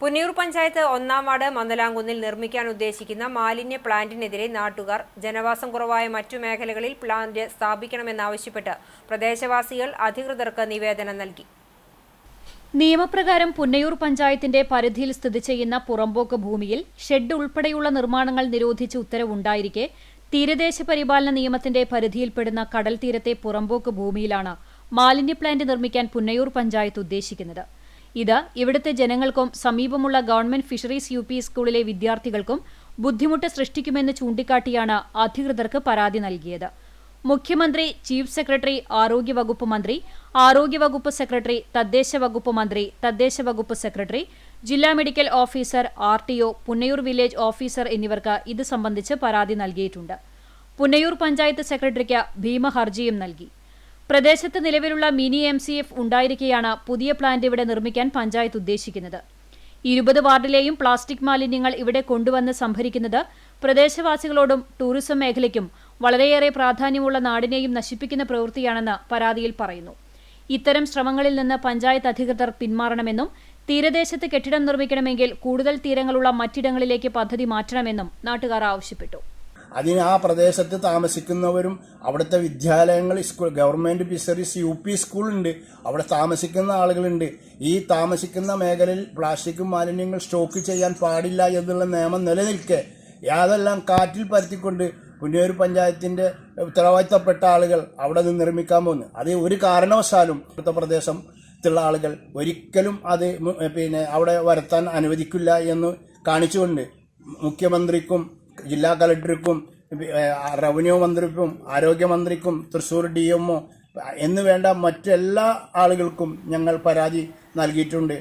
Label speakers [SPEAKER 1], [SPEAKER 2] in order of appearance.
[SPEAKER 1] പുന്നയൂർ പഞ്ചായത്ത് ഒന്നാം വാർഡ് മന്ദലാംകുന്നിൽ നിർമ്മിക്കാൻ ഉദ്ദേശിക്കുന്ന മാലിന്യ പ്ലാന്റിനെതിരെ നാട്ടുകാർ ജനവാസം കുറവായ മറ്റു മേഖലകളിൽ പ്ലാന്റ് സ്ഥാപിക്കണമെന്നാവശ്യപ്പെട്ട് പ്രദേശവാസികൾ അധികൃതർക്ക് നിവേദനം നൽകി.
[SPEAKER 2] നിയമപ്രകാരം പുന്നയൂർ പഞ്ചായത്തിന്റെ പരിധിയിൽ സ്ഥിതി ചെയ്യുന്ന പുറമ്പോക്ക് ഭൂമിയിൽ ഷെഡ് ഉൾപ്പെടെയുള്ള നിർമ്മാണങ്ങൾ നിരോധിച്ച് ഉത്തരവുണ്ടായിരിക്കെ തീരദേശ പരിപാലന നിയമത്തിന്റെ പരിധിയിൽപ്പെടുന്ന കടൽ തീരത്തെ പുറമ്പോക്ക് ഭൂമിയിലാണ് മാലിന്യ പ്ലാന്റ് നിർമ്മിക്കാൻ പുന്നയൂർ പഞ്ചായത്ത് ഉദ്ദേശിക്കുന്നത്. ഇത് ഇവിടുത്തെ ജനങ്ങൾക്കും സമീപമുള്ള ഗവൺമെന്റ് ഫിഷറീസ് യു സ്കൂളിലെ വിദ്യാർത്ഥികൾക്കും ബുദ്ധിമുട്ട് സൃഷ്ടിക്കുമെന്ന് ചൂണ്ടിക്കാട്ടിയാണ് അധികൃതർക്ക് പരാതി നൽകിയത്. മുഖ്യമന്ത്രി ചീഫ് സെക്രട്ടറി ആരോഗ്യവകുപ്പ് മന്ത്രി ആരോഗ്യവകുപ്പ് സെക്രട്ടറി തദ്ദേശ വകുപ്പ് മന്ത്രി തദ്ദേശ വകുപ്പ് സെക്രട്ടറി ജില്ലാ medical officer R T O Punnayur village officer എന്നിവർക്ക് ഇത് സംബന്ധിച്ച് പരാതി നൽകിയിട്ടുണ്ട്. പുന്നയൂർ പഞ്ചായത്ത് സെക്രട്ടറിക്ക് ഭീമ ഹർജിയും നൽകി. പ്രദേശത്ത് നിലവിലുള്ള മിനി എം സി എഫ് ഉണ്ടായിരിക്കെയാണ് പുതിയ പ്ലാന്റ് ഇവിടെ നിർമ്മിക്കാൻ പഞ്ചായത്ത് ഉദ്ദേശിക്കുന്നത്. ഇരുപത് വാർഡിലെയും പ്ലാസ്റ്റിക് മാലിന്യങ്ങൾ ഇവിടെ കൊണ്ടുവന്ന് സംഭരിക്കുന്നത് പ്രദേശവാസികളോടും ടൂറിസം മേഖലയ്ക്കും വളരെയേറെ പ്രാധാന്യമുള്ള നാടിനെയും നശിപ്പിക്കുന്ന പ്രവൃത്തിയാണെന്ന് പരാതിയിൽ പറയുന്നു. ഇത്തരം ശ്രമങ്ങളിൽ നിന്ന് പഞ്ചായത്ത് അധികൃതർ പിന്മാറണമെന്നും തീരദേശത്ത് കെട്ടിടം നിർമ്മിക്കണമെങ്കിൽ കൂടുതൽ തീരങ്ങളുള്ള മറ്റിടങ്ങളിലേക്ക് പദ്ധതി മാറ്റണമെന്നും നാട്ടുകാർ ആവശ്യപ്പെട്ടു.
[SPEAKER 3] അതിന് ആ പ്രദേശത്ത് താമസിക്കുന്നവരും അവിടുത്തെ വിദ്യാലയങ്ങൾ school government fisheries U P സ്കൂളുണ്ട് അവിടെ താമസിക്കുന്ന ആളുകളുണ്ട്. ഈ താമസിക്കുന്ന മേഖലയിൽ പ്ലാസ്റ്റിക് മാലിന്യങ്ങൾ സ്റ്റോക്ക് ചെയ്യാൻ പാടില്ല എന്നുള്ള നിയമം നിലനിൽക്കെ യാതെല്ലാം കാറ്റിൽ പരത്തിക്കൊണ്ട് പുന്നയൂർ പഞ്ചായത്തിന്റെ ഉത്തരവാദിത്തപ്പെട്ട ആളുകൾ അവിടെ നിന്ന് നിർമ്മിക്കാൻ പോകുന്നു. അത് ഒരു കാരണവശാലും ഇവിടുത്തെ പ്രദേശത്തുള്ള ആളുകൾ ഒരിക്കലും അത് പിന്നെ അവിടെ വരുത്താൻ അനുവദിക്കില്ല എന്ന് കാണിച്ചുകൊണ്ട് മുഖ്യമന്ത്രിക്കും ജില്ലാ കളക്ടർക്കും റവന്യൂ മന്ത്രിക്കും ആരോഗ്യമന്ത്രിക്കും തൃശ്ശൂർ ഡി എന്ന് വേണ്ട മറ്റെല്ലാ ആളുകൾക്കും ഞങ്ങൾ പരാതി നൽകിയിട്ടുണ്ട്.